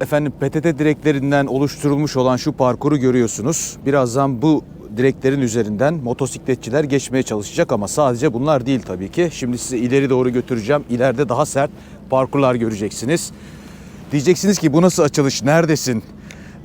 efendim PTT direklerinden oluşturulmuş olan şu parkuru görüyorsunuz. Birazdan bu direklerin üzerinden motosikletçiler geçmeye çalışacak ama sadece bunlar değil tabii ki. Şimdi size ileri doğru götüreceğim. İleride daha sert parkurlar göreceksiniz. Diyeceksiniz ki bu nasıl açılış? Neredesin?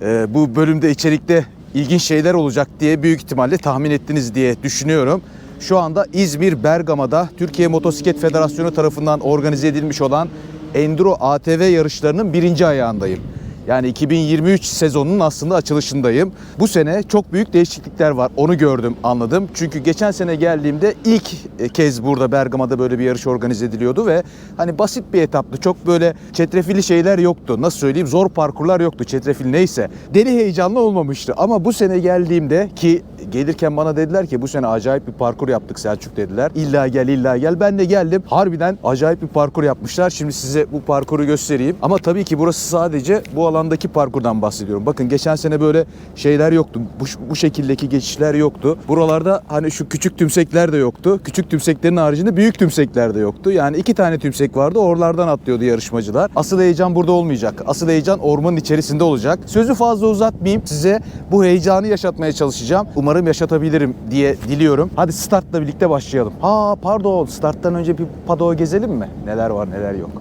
Ee, bu bölümde içerikte ilginç şeyler olacak diye büyük ihtimalle tahmin ettiniz diye düşünüyorum. Şu anda İzmir Bergama'da Türkiye Motosiklet Federasyonu tarafından organize edilmiş olan Enduro ATV yarışlarının birinci ayağındayım. Yani 2023 sezonunun aslında açılışındayım. Bu sene çok büyük değişiklikler var. Onu gördüm, anladım. Çünkü geçen sene geldiğimde ilk kez burada Bergama'da böyle bir yarış organize ediliyordu ve hani basit bir etaptı. Çok böyle çetrefilli şeyler yoktu. Nasıl söyleyeyim? Zor parkurlar yoktu. Çetrefil neyse. Deli heyecanlı olmamıştı. Ama bu sene geldiğimde ki gelirken bana dediler ki bu sene acayip bir parkur yaptık Selçuk dediler. İlla gel illa gel. Ben de geldim. Harbiden acayip bir parkur yapmışlar. Şimdi size bu parkuru göstereyim. Ama tabii ki burası sadece bu alandaki parkurdan bahsediyorum. Bakın geçen sene böyle şeyler yoktu. Bu, bu şekildeki geçişler yoktu. Buralarda hani şu küçük tümsekler de yoktu. Küçük tümseklerin haricinde büyük tümsekler de yoktu. Yani iki tane tümsek vardı. Oralardan atlıyordu yarışmacılar. Asıl heyecan burada olmayacak. Asıl heyecan ormanın içerisinde olacak. Sözü fazla uzatmayayım. Size bu heyecanı yaşatmaya çalışacağım. Umarım yaşatabilirim diye diliyorum. Hadi startla birlikte başlayalım. Ha pardon starttan önce bir padoğu gezelim mi? Neler var neler yok.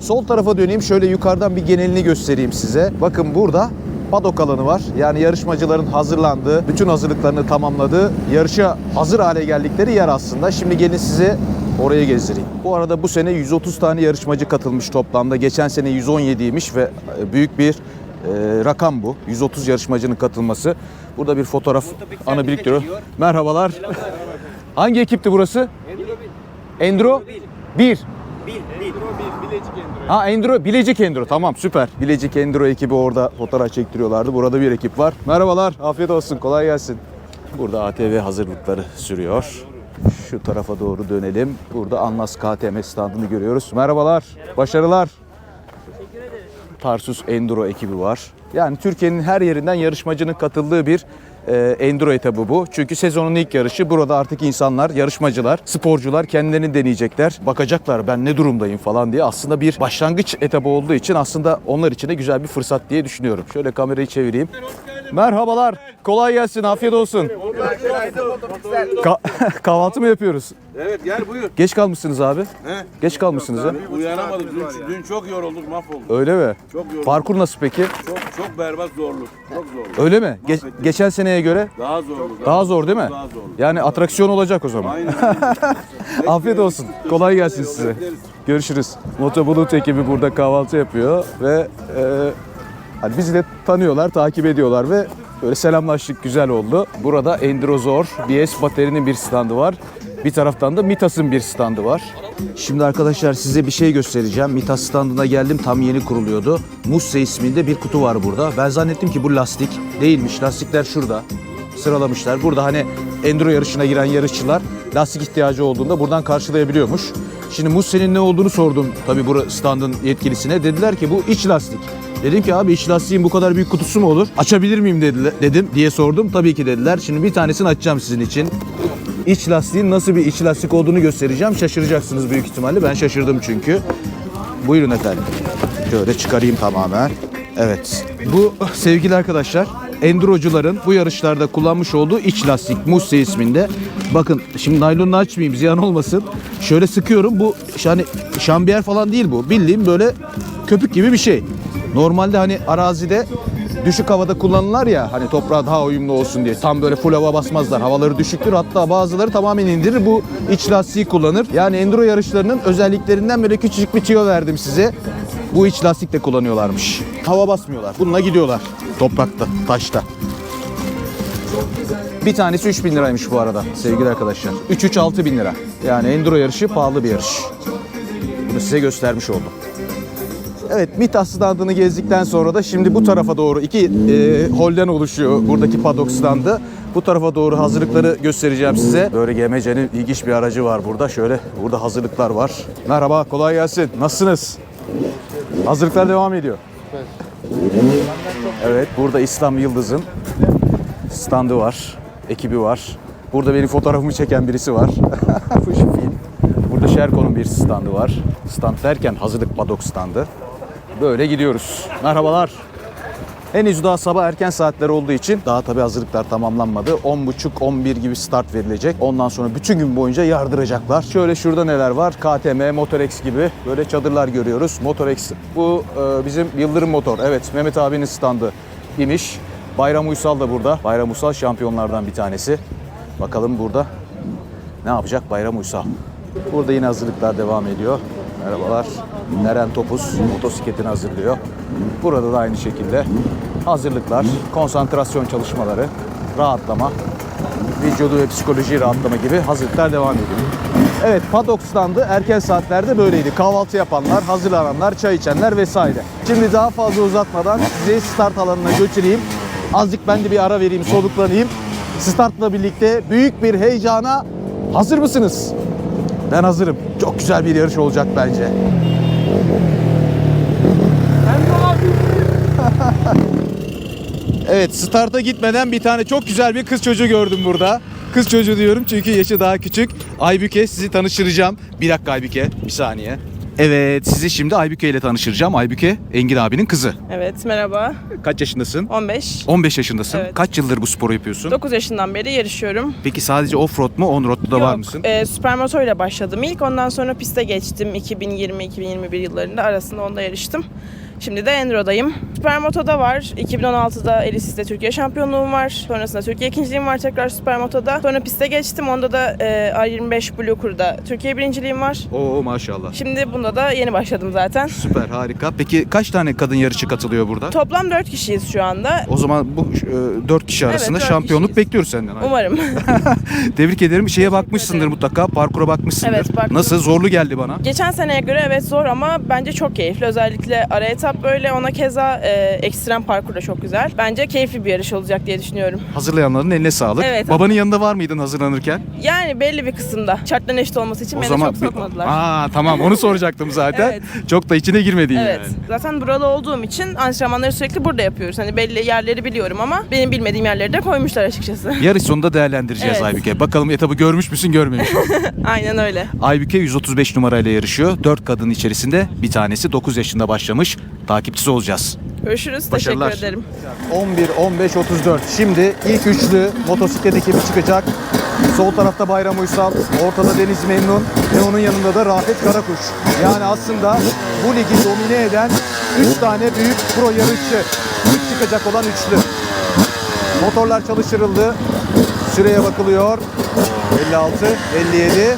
Sol tarafa döneyim şöyle yukarıdan bir genelini göstereyim size. Bakın burada padok alanı var. Yani yarışmacıların hazırlandığı, bütün hazırlıklarını tamamladığı, yarışa hazır hale geldikleri yer aslında. Şimdi gelin size oraya gezdireyim. Bu arada bu sene 130 tane yarışmacı katılmış toplamda. Geçen sene 117'ymiş ve e, büyük bir e, rakam bu. 130 yarışmacının katılması. Burada bir fotoğraf anı biriktiriyor. Merhabalar. Hangi ekipti burası? Endro 1. Ha Enduro, Bilecik Enduro. Tamam süper. Bilecik Enduro ekibi orada fotoğraf çektiriyorlardı. Burada bir ekip var. Merhabalar, afiyet olsun, kolay gelsin. Burada ATV hazırlıkları sürüyor. Şu tarafa doğru dönelim. Burada Anlas KTM standını görüyoruz. Merhabalar, başarılar. Tarsus Enduro ekibi var. Yani Türkiye'nin her yerinden yarışmacının katıldığı bir e, enduro etabı bu. Çünkü sezonun ilk yarışı. Burada artık insanlar, yarışmacılar, sporcular kendilerini deneyecekler. Bakacaklar ben ne durumdayım falan diye. Aslında bir başlangıç etabı olduğu için aslında onlar için de güzel bir fırsat diye düşünüyorum. Şöyle kamerayı çevireyim. Merhabalar. Kolay gelsin. Afiyet olsun. Ka- kahvaltı mı yapıyoruz? Evet gel buyur. Geç kalmışsınız abi. He? Geç kalmışsınız ha. Uyanamadık. Dün, dün çok yorulduk mahvolduk. Öyle mi? Çok yorulduk. Parkur nasıl peki? Çok çok berbat zorlu. Çok zorlu. Öyle mi? Ge- geçen seneye göre Daha zorlu. daha zor değil mi? Daha zorlu. Yani atraksiyon olacak o zaman. Aynen. Afiyet olsun. Kolay gelsin size. Görüşürüz. Moto Bulut ekibi burada kahvaltı yapıyor ve e, hani bizi de tanıyorlar, takip ediyorlar ve böyle selamlaştık güzel oldu. Burada Endrozor BS Bateri'nin bir standı var. Bir taraftan da Mitas'ın bir standı var. Şimdi arkadaşlar size bir şey göstereceğim. Mitas standına geldim tam yeni kuruluyordu. Musse isminde bir kutu var burada. Ben zannettim ki bu lastik. Değilmiş. Lastikler şurada sıralamışlar. Burada hani enduro yarışına giren yarışçılar lastik ihtiyacı olduğunda buradan karşılayabiliyormuş. Şimdi Musse'nin ne olduğunu sordum tabii bu standın yetkilisine. Dediler ki bu iç lastik. Dedim ki abi iç lastiğin bu kadar büyük kutusu mu olur? Açabilir miyim dediler, dedim diye sordum. Tabii ki dediler. Şimdi bir tanesini açacağım sizin için. İç lastiğin nasıl bir iç lastik olduğunu göstereceğim. Şaşıracaksınız büyük ihtimalle. Ben şaşırdım çünkü. Buyurun efendim. Şöyle çıkarayım tamamen. Evet. Bu sevgili arkadaşlar endurocuların bu yarışlarda kullanmış olduğu iç lastik Musse isminde. Bakın şimdi naylonunu açmayayım ziyan olmasın. Şöyle sıkıyorum. Bu yani şambiyer falan değil bu. Bildiğim böyle köpük gibi bir şey. Normalde hani arazide düşük havada kullanırlar ya hani toprağa daha uyumlu olsun diye. Tam böyle full hava basmazlar. Havaları düşüktür. Hatta bazıları tamamen indirir. Bu iç lastiği kullanır. Yani enduro yarışlarının özelliklerinden böyle küçücük bir tüyo verdim size. Bu iç lastik de kullanıyorlarmış. Hava basmıyorlar. Bununla gidiyorlar. Toprakta, taşta. Bir tanesi 3000 liraymış bu arada sevgili arkadaşlar. 3-3-6 bin lira. Yani enduro yarışı pahalı bir yarış. Bunu size göstermiş oldum. Evet Mitas standını gezdikten sonra da şimdi bu tarafa doğru iki e, holden oluşuyor buradaki paddock standı. Bu tarafa doğru hazırlıkları göstereceğim size. Böyle GMC'nin ilginç bir aracı var burada. Şöyle burada hazırlıklar var. Merhaba kolay gelsin. Nasılsınız? Hazırlıklar devam ediyor. Evet burada İslam Yıldız'ın standı var. Ekibi var. Burada benim fotoğrafımı çeken birisi var. Bu. Burada Sherco'nun bir standı var. Stand derken hazırlık paddock standı. Böyle gidiyoruz. Merhabalar. Henüz daha sabah erken saatler olduğu için daha tabii hazırlıklar tamamlanmadı. 10.30-11 gibi start verilecek. Ondan sonra bütün gün boyunca yardıracaklar. Şöyle şurada neler var? KTM, Motorex gibi böyle çadırlar görüyoruz. Motorex bu e, bizim Yıldırım Motor. Evet Mehmet abinin standı imiş. Bayram Uysal da burada. Bayram Uysal şampiyonlardan bir tanesi. Bakalım burada ne yapacak Bayram Uysal? Burada yine hazırlıklar devam ediyor. Merhabalar. Neren Topuz motosikletini hazırlıyor. Burada da aynı şekilde hazırlıklar, konsantrasyon çalışmaları, rahatlama, vücudu ve psikoloji rahatlama gibi hazırlıklar devam ediyor. Evet paddock standı erken saatlerde böyleydi. Kahvaltı yapanlar, hazırlananlar, çay içenler vesaire. Şimdi daha fazla uzatmadan sizi start alanına götüreyim. Azıcık ben de bir ara vereyim, soluklanayım. Startla birlikte büyük bir heyecana hazır mısınız? Ben hazırım. Çok güzel bir yarış olacak bence. Evet starta gitmeden bir tane çok güzel bir kız çocuğu gördüm burada. Kız çocuğu diyorum çünkü yaşı daha küçük. Aybüke sizi tanıştıracağım. Bir dakika Aybüke bir saniye. Evet sizi şimdi Aybüke ile tanıştıracağım. Aybüke Engin abinin kızı. Evet merhaba. Kaç yaşındasın? 15. 15 yaşındasın. Evet. Kaç yıldır bu sporu yapıyorsun? 9 yaşından beri yarışıyorum. Peki sadece offroad mu onroad'da da var Yok, mısın? e, süpermoto ile başladım ilk. Ondan sonra piste geçtim. 2020-2021 yıllarında arasında onda yarıştım. Şimdi de Enduro'dayım. Süpermoto'da var. 2016'da Elisis'te Türkiye şampiyonluğum var. Sonrasında Türkiye ikinciliğim var tekrar Süpermoto'da. Sonra piste geçtim. Onda da e, A25 Blue Crew'da Türkiye birinciliğim var. Oo maşallah. Şimdi bunda da yeni başladım zaten. Süper harika. Peki kaç tane kadın yarışçı katılıyor burada? Toplam 4 kişiyiz şu anda. O zaman bu e, dört kişi arasında dört şampiyonluk kişiyiz. bekliyoruz senden. Umarım. Tebrik ederim. Şeye bakmışsındır ederim. mutlaka. Parkura bakmışsındır. Evet, baktım. Nasıl? Zorlu geldi bana. Geçen seneye göre evet zor ama bence çok keyifli. Özellikle ara etap böyle ona keza e, ekstrem parkur da çok güzel. Bence keyifli bir yarış olacak diye düşünüyorum. Hazırlayanların eline sağlık. Evet. Babanın yanında var mıydın hazırlanırken? Yani belli bir kısımda şartların eşit olması için beni çok sokmadılar. Aa tamam onu soracaktım zaten. Evet. Çok da içine girmedin Evet. yani. Zaten buralı olduğum için antrenmanları sürekli burada yapıyoruz. Hani belli yerleri biliyorum ama benim bilmediğim yerleri de koymuşlar açıkçası. Yarış sonunda değerlendireceğiz Evet. Aybüke. Bakalım etabı görmüş müsün görmemiş misin? Aynen öyle. Aybüke 135 numarayla yarışıyor. 4 kadın içerisinde bir tanesi 9 yaşında başlamış. Takipçisi olacağız. Görüşürüz. Başarılar. Teşekkür ederim. 11, 15, 34. Şimdi ilk üçlü motosiklet ekibi çıkacak. Sol tarafta Bayram Uysal, ortada Deniz Memnun ve onun yanında da Rafet Karakuş. Yani aslında bu ligi domine eden 3 tane büyük pro yarışçı. İlk çıkacak olan üçlü. Motorlar çalıştırıldı. Süreye bakılıyor. 56, 57.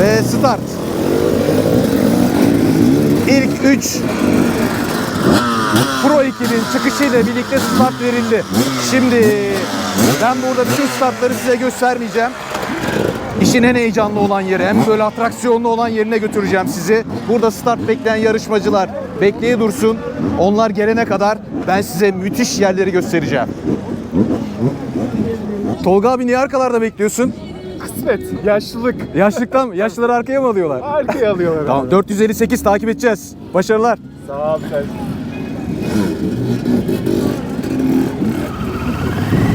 Ve start. İlk 3 Pro ekibin çıkışıyla birlikte start verildi. Şimdi ben burada bütün startları size göstermeyeceğim. İşin en heyecanlı olan yeri, hem böyle atraksiyonlu olan yerine götüreceğim sizi. Burada start bekleyen yarışmacılar bekleye dursun. Onlar gelene kadar ben size müthiş yerleri göstereceğim. Tolga abi niye arkalarda bekliyorsun? Kısmet, yaşlılık. Yaşlıktan mı? Yaşlıları arkaya mı alıyorlar? Arkaya alıyorlar. Tamam 458 takip edeceğiz. Başarılar. Sağ ol sen.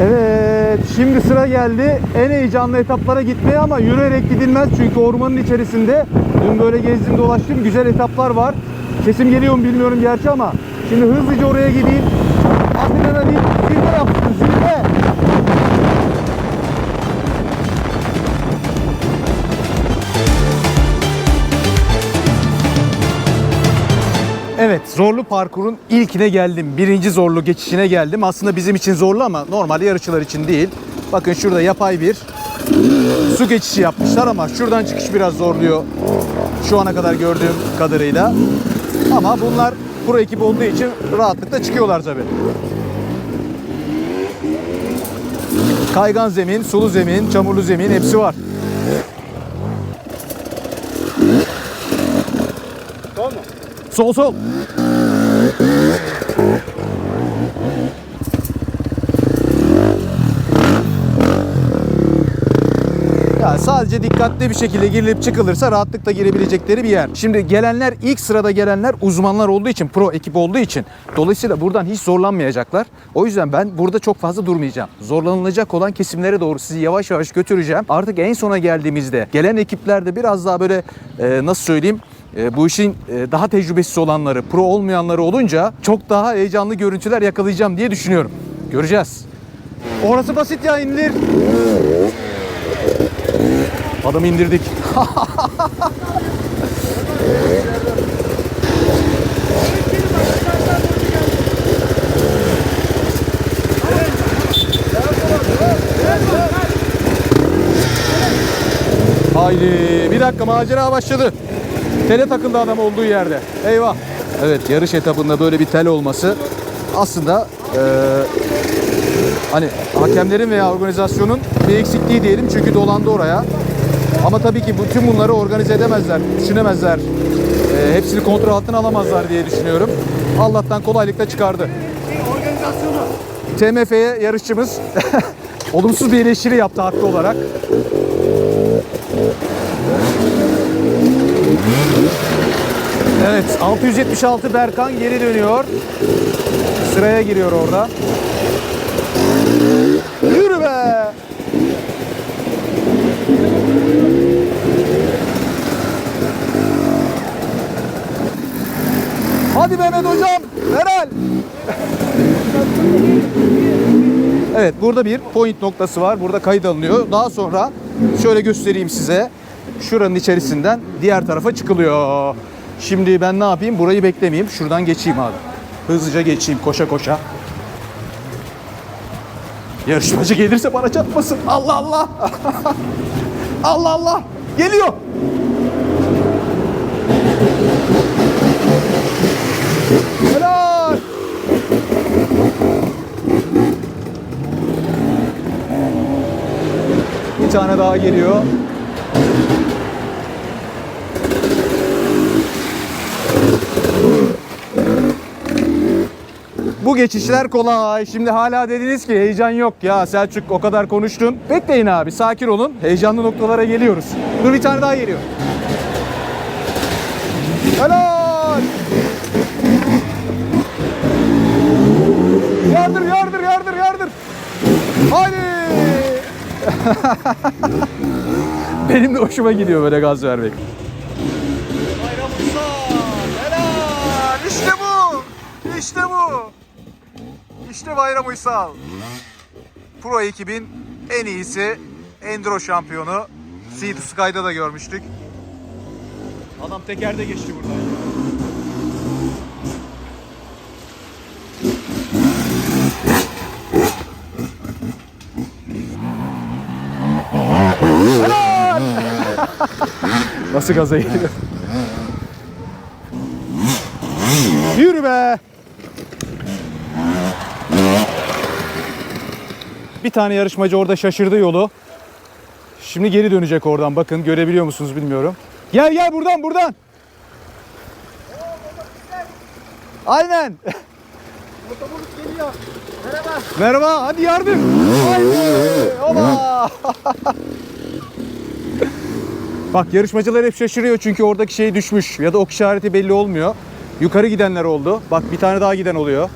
Evet, şimdi sıra geldi en heyecanlı etaplara gitmeye ama yürüyerek gidilmez çünkü ormanın içerisinde dün böyle gezdim dolaştım güzel etaplar var. Sesim geliyor mu bilmiyorum gerçi ama şimdi hızlıca oraya gideyim. Adrenalin Evet, zorlu parkurun ilkine geldim. Birinci zorlu geçişine geldim. Aslında bizim için zorlu ama normalde yarışçılar için değil. Bakın şurada yapay bir su geçişi yapmışlar ama şuradan çıkış biraz zorluyor. Şu ana kadar gördüğüm kadarıyla. Ama bunlar pro ekip olduğu için rahatlıkla çıkıyorlar tabii. Kaygan zemin, sulu zemin, çamurlu zemin hepsi var. Tamam mı? Sol sol. Sadece dikkatli bir şekilde girilip çıkılırsa rahatlıkla girebilecekleri bir yer. Şimdi gelenler ilk sırada gelenler uzmanlar olduğu için, pro ekip olduğu için dolayısıyla buradan hiç zorlanmayacaklar. O yüzden ben burada çok fazla durmayacağım. Zorlanılacak olan kesimlere doğru sizi yavaş yavaş götüreceğim. Artık en sona geldiğimizde gelen ekiplerde biraz daha böyle e, nasıl söyleyeyim e, bu işin e, daha tecrübesiz olanları, pro olmayanları olunca çok daha heyecanlı görüntüler yakalayacağım diye düşünüyorum. Göreceğiz. Orası basit ya indir. Adamı indirdik. Haydi bir dakika macera başladı. Tele takıldı adam olduğu yerde. Eyvah. Evet yarış etabında böyle bir tel olması aslında eee, hani hakemlerin veya organizasyonun bir eksikliği diyelim çünkü dolandı oraya. Ama tabii ki bütün bunları organize edemezler, düşünemezler. Eee, hepsini kontrol altına alamazlar diye düşünüyorum. Allah'tan kolaylıkla çıkardı. TMF'ye yarışçımız olumsuz bir eleştiri yaptı haklı olarak. Evet 676 Berkan geri dönüyor. Sıraya giriyor orada. Yürü be! Hadi Mehmet hocam. Herhal. Evet burada bir point noktası var. Burada kayıt alınıyor. Daha sonra şöyle göstereyim size. Şuranın içerisinden diğer tarafa çıkılıyor. Şimdi ben ne yapayım? Burayı beklemeyeyim. Şuradan geçeyim abi. Hızlıca geçeyim koşa koşa. Yarışmacı gelirse bana çarpmasın. Allah Allah. Allah Allah. Geliyor. Helal. Bir tane daha geliyor. Bu geçişler kolay. Şimdi hala dediniz ki heyecan yok ya Selçuk o kadar konuştun. Bekleyin abi sakin olun. Heyecanlı noktalara geliyoruz. Dur bir tane daha geliyor. Helal. Yardır yardır yardır yardır. Haydi. Benim de hoşuma gidiyor böyle gaz vermek. Bayram Usta. Helal. İşte bu. İşte bu. İşte Bayram Uysal. Pro ekibin en iyisi Enduro şampiyonu. Sea to Sky'da da görmüştük. Adam tekerde geçti buradan. Nasıl gaza geliyor? Yürü be! Bir tane yarışmacı orada şaşırdı yolu. Şimdi geri dönecek oradan. Bakın görebiliyor musunuz bilmiyorum. Gel gel buradan buradan. Aynen. geliyor. Merhaba. Merhaba. Hadi yardım. Haydi. Oba. Bak yarışmacılar hep şaşırıyor çünkü oradaki şey düşmüş ya da ok işareti belli olmuyor. Yukarı gidenler oldu. Bak bir tane daha giden oluyor.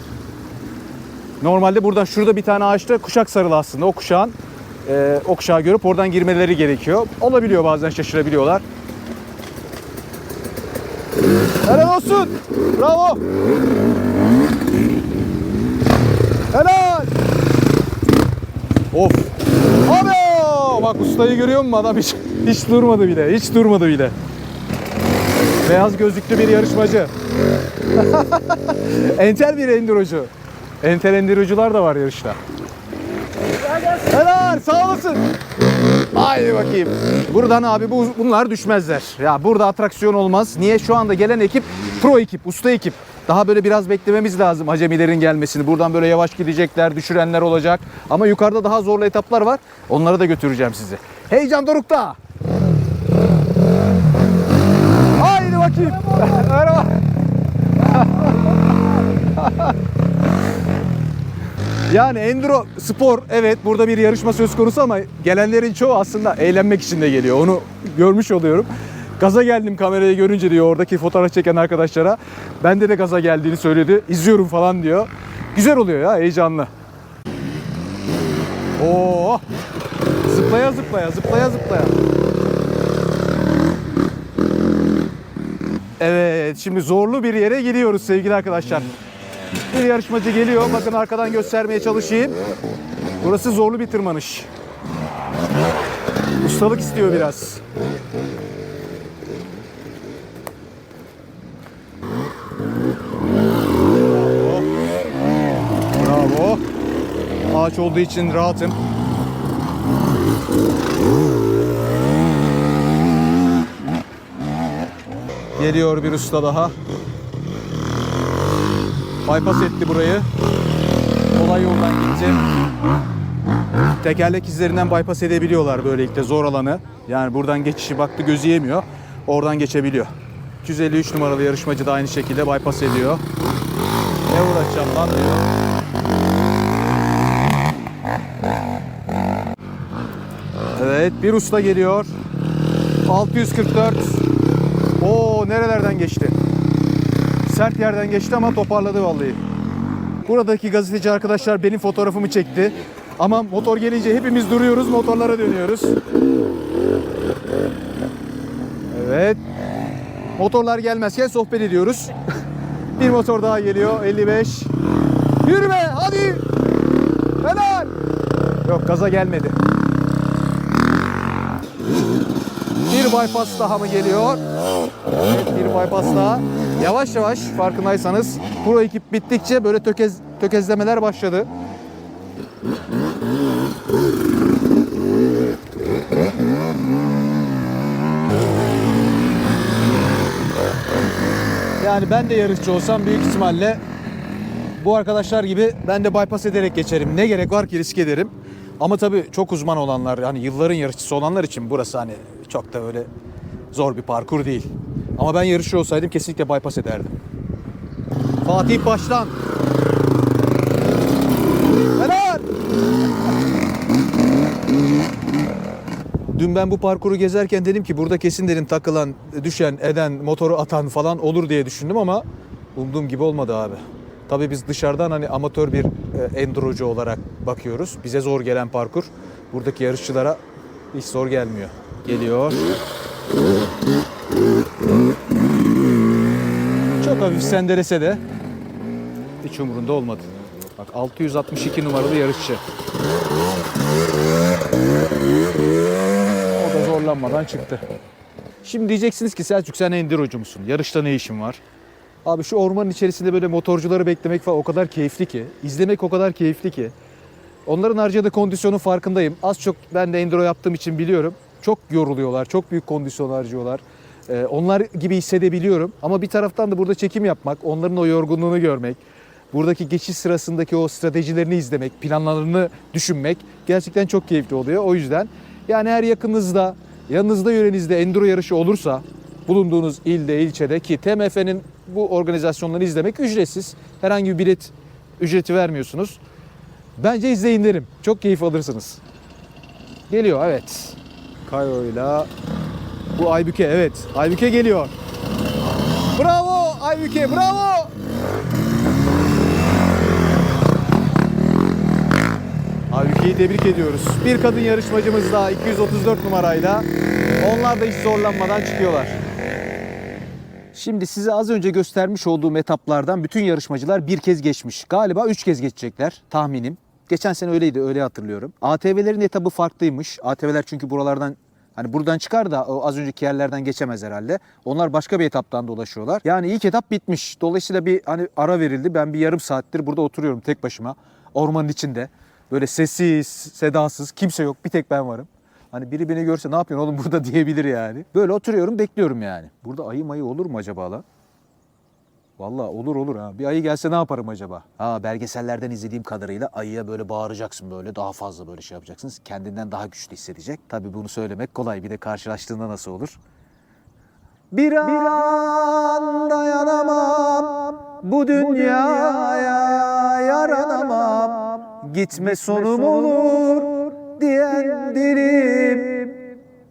Normalde buradan şurada bir tane ağaçta kuşak sarılı aslında. O kuşağın e, o kuşağı görüp oradan girmeleri gerekiyor. Olabiliyor bazen şaşırabiliyorlar. Helal olsun. Bravo. Helal. Of. Abi bak ustayı görüyor musun adam hiç hiç durmadı bile. Hiç durmadı bile. Beyaz gözlüklü bir yarışmacı. Entel bir endurocu. Entel endurocular da var yarışta. Helal sağ olasın. Haydi bakayım. Buradan abi bu, bunlar düşmezler. Ya burada atraksiyon olmaz. Niye? Şu anda gelen ekip pro ekip, usta ekip. Daha böyle biraz beklememiz lazım acemilerin gelmesini. Buradan böyle yavaş gidecekler, düşürenler olacak. Ama yukarıda daha zorlu etaplar var. Onlara da götüreceğim sizi. Heyecan dorukta. Haydi bakayım. Merhaba. Yani enduro spor evet burada bir yarışma söz konusu ama gelenlerin çoğu aslında eğlenmek için de geliyor. Onu görmüş oluyorum. Gaza geldim kamerayı görünce diyor oradaki fotoğraf çeken arkadaşlara. Bende de gaza geldiğini söyledi. İzliyorum falan diyor. Güzel oluyor ya heyecanlı. Oo! Zıplaya zıplaya zıplaya zıplaya. Evet şimdi zorlu bir yere gidiyoruz sevgili arkadaşlar. Bir yarışmacı geliyor. Bakın arkadan göstermeye çalışayım. Burası zorlu bir tırmanış. Ustalık istiyor biraz. Bravo. Bravo. Ağaç olduğu için rahatım. Geliyor bir usta daha. Bypass etti burayı. Kolay yoldan gitti. Tekerlek izlerinden bypass edebiliyorlar böylelikle zor alanı. Yani buradan geçişi baktı gözü yemiyor. Oradan geçebiliyor. 253 numaralı yarışmacı da aynı şekilde bypass ediyor. Ne uğraşacağım lan diyor. Evet bir usta geliyor. 644. Oo nerelerden geçti? Sert yerden geçti ama toparladı vallahi. Buradaki gazeteci arkadaşlar benim fotoğrafımı çekti. Ama motor gelince hepimiz duruyoruz, motorlara dönüyoruz. Evet. Motorlar gelmezken sohbet ediyoruz. Bir motor daha geliyor, 55. Yürü be, hadi! Helal! Yok, gaza gelmedi. Bir bypass daha mı geliyor? Bir bypass daha. Yavaş yavaş farkındaysanız pro ekip bittikçe böyle tökez, tökezlemeler başladı. Yani ben de yarışçı olsam büyük ihtimalle bu arkadaşlar gibi ben de bypass ederek geçerim. Ne gerek var ki risk ederim. Ama tabii çok uzman olanlar, hani yılların yarışçısı olanlar için burası hani çok da öyle zor bir parkur değil. Ama ben yarışçı olsaydım kesinlikle bypass ederdim. Fatih baştan. Helal. Dün ben bu parkuru gezerken dedim ki burada kesin dedim takılan, düşen, eden, motoru atan falan olur diye düşündüm ama umduğum gibi olmadı abi. Tabii biz dışarıdan hani amatör bir e, endurocu olarak bakıyoruz. Bize zor gelen parkur buradaki yarışçılara hiç zor gelmiyor. Geliyor. Çok hafif sendelese de hiç umurunda olmadı. Bak 662 numaralı yarışçı. O da zorlanmadan çıktı. Şimdi diyeceksiniz ki Selçuk sen endurocu musun? Yarışta ne işin var? Abi şu ormanın içerisinde böyle motorcuları beklemek falan o kadar keyifli ki. izlemek o kadar keyifli ki. Onların harcadığı kondisyonun farkındayım. Az çok ben de enduro yaptığım için biliyorum. Çok yoruluyorlar, çok büyük kondisyon harcıyorlar. Ee, onlar gibi hissedebiliyorum. Ama bir taraftan da burada çekim yapmak, onların o yorgunluğunu görmek, buradaki geçiş sırasındaki o stratejilerini izlemek, planlarını düşünmek gerçekten çok keyifli oluyor. O yüzden yani her yakınınızda, yanınızda yörenizde enduro yarışı olursa bulunduğunuz ilde, ilçede ki TMF'nin bu organizasyonları izlemek ücretsiz. Herhangi bir bilet ücreti vermiyorsunuz. Bence izleyin derim. Çok keyif alırsınız. Geliyor evet. Kayo'yla bu Aybüke evet. Aybüke geliyor. Bravo Aybüke bravo. Aybüke'yi tebrik ediyoruz. Bir kadın yarışmacımız daha 234 numarayla. Onlar da hiç zorlanmadan çıkıyorlar. Şimdi size az önce göstermiş olduğum etaplardan bütün yarışmacılar bir kez geçmiş. Galiba üç kez geçecekler tahminim. Geçen sene öyleydi öyle hatırlıyorum. ATV'lerin etabı farklıymış. ATV'ler çünkü buralardan Hani buradan çıkar da az önceki yerlerden geçemez herhalde. Onlar başka bir etaptan dolaşıyorlar. Yani ilk etap bitmiş. Dolayısıyla bir hani ara verildi. Ben bir yarım saattir burada oturuyorum tek başıma. Ormanın içinde. Böyle sessiz, sedasız, kimse yok. Bir tek ben varım. Hani biri beni görse ne yapıyorsun oğlum burada diyebilir yani. Böyle oturuyorum bekliyorum yani. Burada ayı mayı olur mu acaba lan? Vallahi olur olur ha. Bir ayı gelse ne yaparım acaba? Ha belgesellerden izlediğim kadarıyla ayıya böyle bağıracaksın böyle daha fazla böyle şey yapacaksınız. Kendinden daha güçlü hissedecek. Tabii bunu söylemek kolay. Bir de karşılaştığında nasıl olur? Bir an dayanamam bu dünyaya yaranamam gitme sonum olur diyen dilim.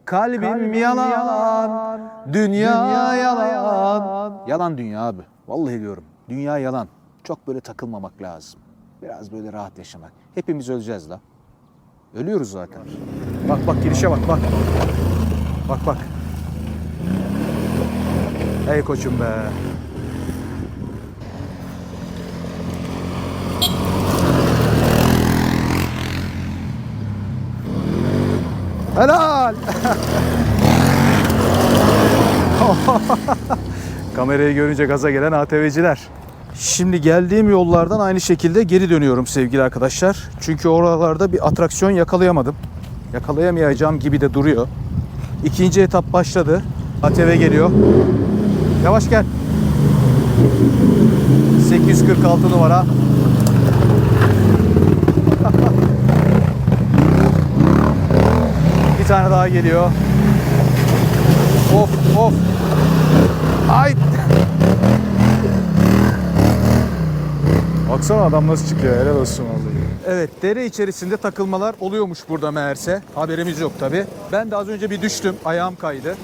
Kalbim yalan, dünya yalan. Yalan dünya abi. Vallahi diyorum. Dünya yalan. Çok böyle takılmamak lazım. Biraz böyle rahat yaşamak. Hepimiz öleceğiz la. Ölüyoruz zaten. Bak bak girişe bak bak. Bak bak. Ey koçum be. Helal. Kamerayı görünce gaza gelen ATV'ciler. Şimdi geldiğim yollardan aynı şekilde geri dönüyorum sevgili arkadaşlar. Çünkü oralarda bir atraksiyon yakalayamadım. Yakalayamayacağım gibi de duruyor. İkinci etap başladı. ATV geliyor. Yavaş gel. 846 numara. Bir tane daha geliyor. Of of. Ay. Baksana adam nasıl çıkıyor helal olsun vallahi. Evet dere içerisinde takılmalar oluyormuş burada meğerse. Haberimiz yok tabi. Ben de az önce bir düştüm. Ayağım kaydı.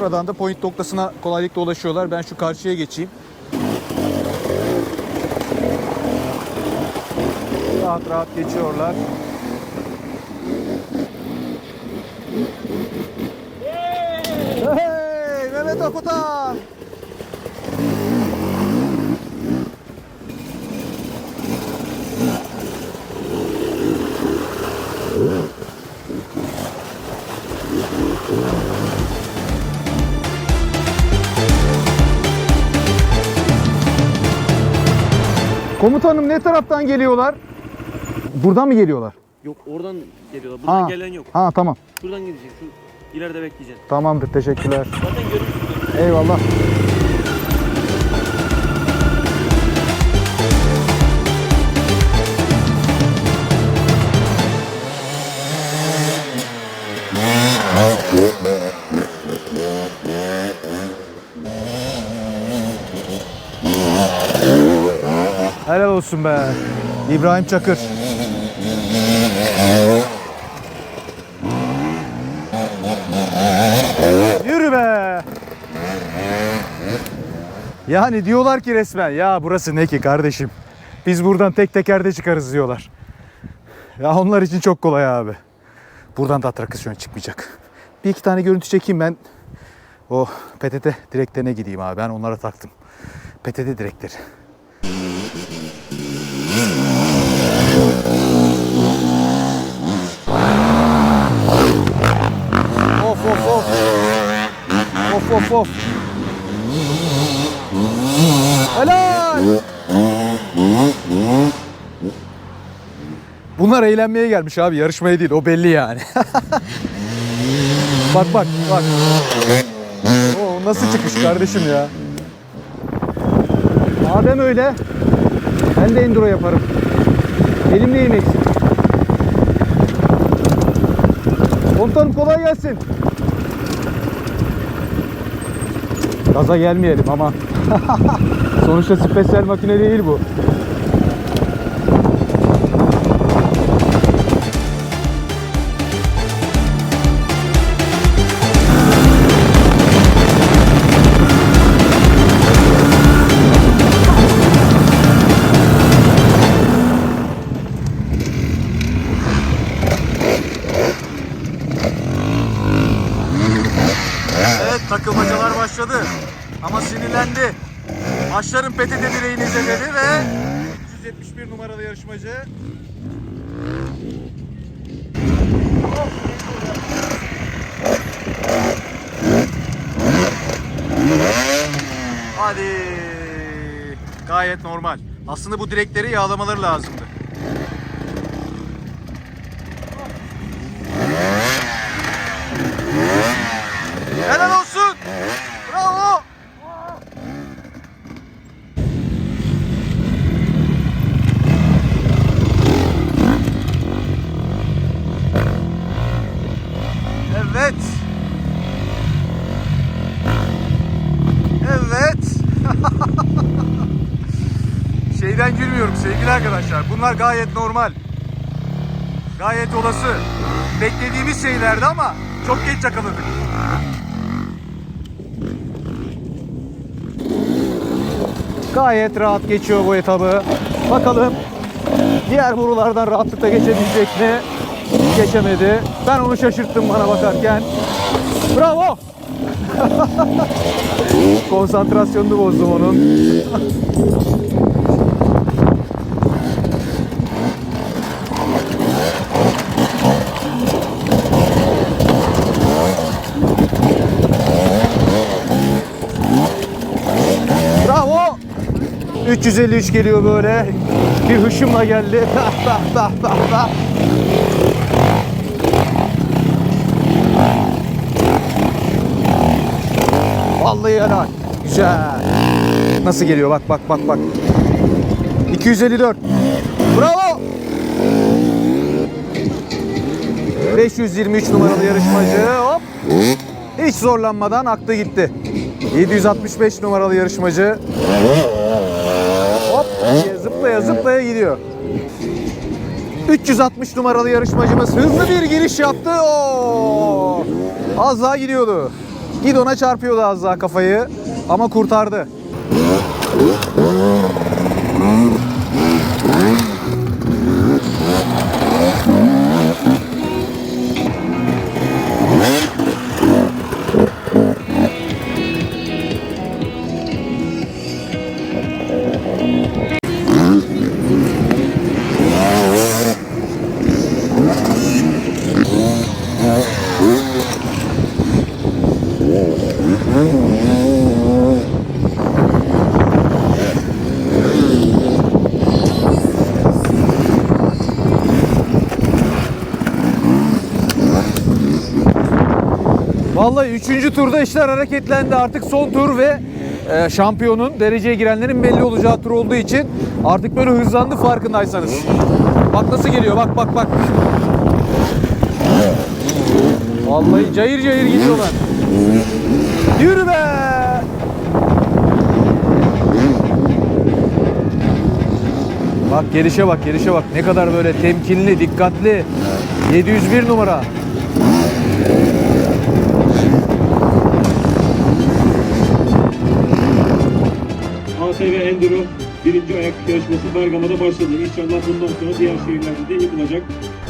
Buradan da point noktasına kolaylıkla ulaşıyorlar. Ben şu karşıya geçeyim. Rahat rahat geçiyorlar. Hey Mehmet Akutan! Komutanım ne taraftan geliyorlar? Buradan mı geliyorlar? Yok oradan geliyorlar. Buradan Ha. gelen yok. Ha tamam. Şuradan gidecek. Şu ileride bekleyeceksin. Tamamdır teşekkürler. Zaten görürsün. Eyvallah. Helal olsun be. İbrahim Çakır. Yürü be. Yani diyorlar ki resmen ya burası ne ki kardeşim. Biz buradan tek tekerde çıkarız diyorlar. Ya onlar için çok kolay abi. Buradan da atraksiyon çıkmayacak. Bir iki tane görüntü çekeyim ben. O PTT direklerine gideyim abi. Ben onlara taktım. PTT direkleri. Of of of. Of of of. Bunlar eğlenmeye gelmiş abi. Yarışmaya değil. O belli yani. bak bak bak. Oo, nasıl çıkış kardeşim ya. Madem öyle ben de enduro yaparım. Benim neyim? Komutanım kolay gelsin. Gaza gelmeyelim ama. Sonuçta spesyal makine değil bu. Başlarım PTT direğinize dedi ve 171 numaralı yarışmacı Hadi. Gayet normal. Aslında bu direkleri yağlamaları lazımdı. Helal olsun. Bravo. şeyden gülmüyorum sevgili arkadaşlar. Bunlar gayet normal. Gayet olası. Beklediğimiz şeylerdi ama çok geç yakaladık. Gayet rahat geçiyor bu etabı. Bakalım diğer borulardan rahatlıkla geçebilecek mi? Geçemedi. Ben onu şaşırttım bana bakarken. Bravo! Konsantrasyonunu bozdum onun. Bravo! 353 geliyor böyle. Bir hışımla geldi. Tah tah tah tah tah. Vallahi helal. Güzel. Nasıl geliyor bak bak bak bak. 254. Bravo. 523 numaralı yarışmacı hop. Hiç zorlanmadan aktı gitti. 765 numaralı yarışmacı. Zıplaya zıplaya gidiyor. 360 numaralı yarışmacımız hızlı bir giriş yaptı. Oo! Az daha gidiyordu. Gidona çarpıyordu az daha kafayı ama kurtardı. Vallahi 3. turda işler hareketlendi. Artık son tur ve e, şampiyonun dereceye girenlerin belli olacağı tur olduğu için artık böyle hızlandı farkındaysanız. Bak nasıl geliyor bak bak bak. Vallahi cayır cayır gidiyorlar. Yürü be! Bak gelişe bak gelişe bak. Ne kadar böyle temkinli, dikkatli. 701 numara. Enduro birinci ayak yarışması Bergama'da başladı. İnşallah bundan sonra diğer şehirlerde de yapılacak.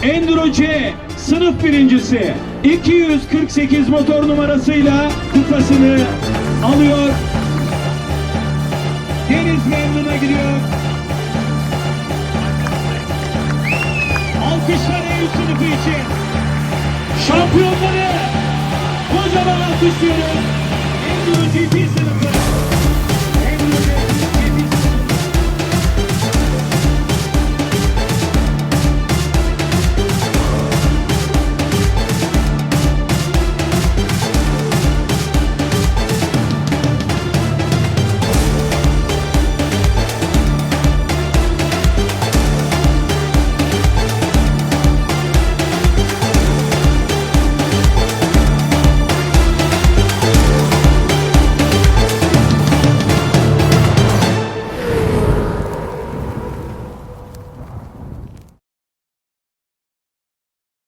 Enduro C sınıf birincisi 248 motor numarasıyla kupasını alıyor. Deniz Memnun'a gidiyor. Alkışlar EU sınıfı için. Şampiyonları kocaman alkışlıyoruz. Enduro GP sınıfı.